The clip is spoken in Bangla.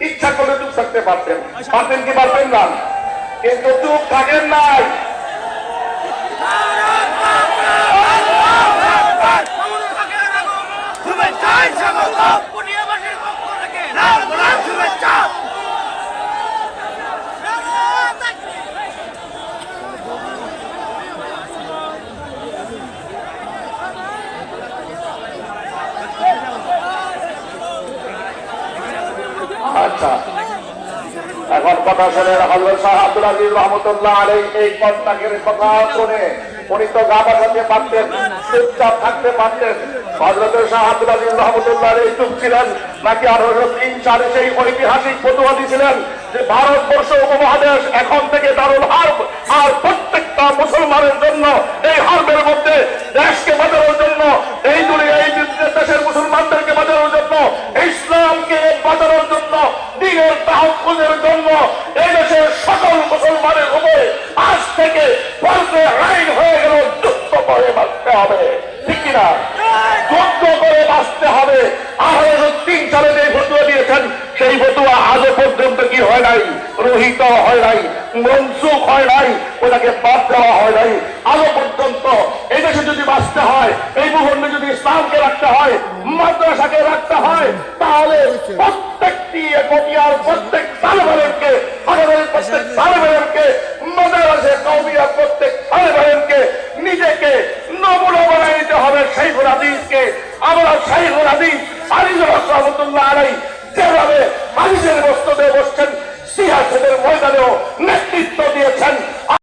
ইচ্ছা করলে চুপ থাকতে পারতেন। পারতেন কি পারতেন না? কিন্তু চুপ থাকেন নাই। এখন কথা শুনে আব্দুল আজিজ রহমতুল্লাহ আলী এই কন্টাকের কথা শুনে উনি তো গা বাঁচাতে পারতেন, চুপচাপ থাকতে পারতেন। হজরত শাহ আব্দুল আজিজ রহমতুল্লাহ আলী চুপ ছিলেন, নাকি আর হজরত তিন সালে সেই ঐতিহাসিক প্রতিবাদী ছিলেন যে ভারতবর্ষ উপমহাদেশ এখন থেকে দারুল হার্ব আর প্রত্যেকটা মুসলমানের জন্য এই হার্বের মধ্যে দেশকে বাঁচানোর জন্য এই সকল মুসলমানের উপরে আজ থেকে ফর্জে আইন হয়ে গেল যুক্ত করে বাঁচতে হবে। ঠিক কিনা? যুদ্ধ করে বাঁচতে হবে। আর তিন সালে যে ফতুয়া দিয়েছেন, সেই ফতুয়া আজও পর্যন্ত কি হয় নাই? রোহিত হয় নাই, মনসুখ হয় নাই, ওটাকে বাদ দেওয়া হয় নাই। আজও পর্যন্ত এই দেশে যদি বাঁচতে হয়, এই ভূখণ্ডে যদি ইসলামকে রাখতে হয়, মাদ্রাসাকে রাখতে হয়, তাহলে প্রত্যেকটি একটিয়ার প্রত্যেক শাইখুল হাদিসকে আমরা শাইখুল হাদিস, আলিজুর রহমতুল্লাহ আলাই যেভাবে হাদিসের বস্তুতে বসছেন সিয়াসেদের ময়দানেও নেতৃত্ব দিয়েছেন।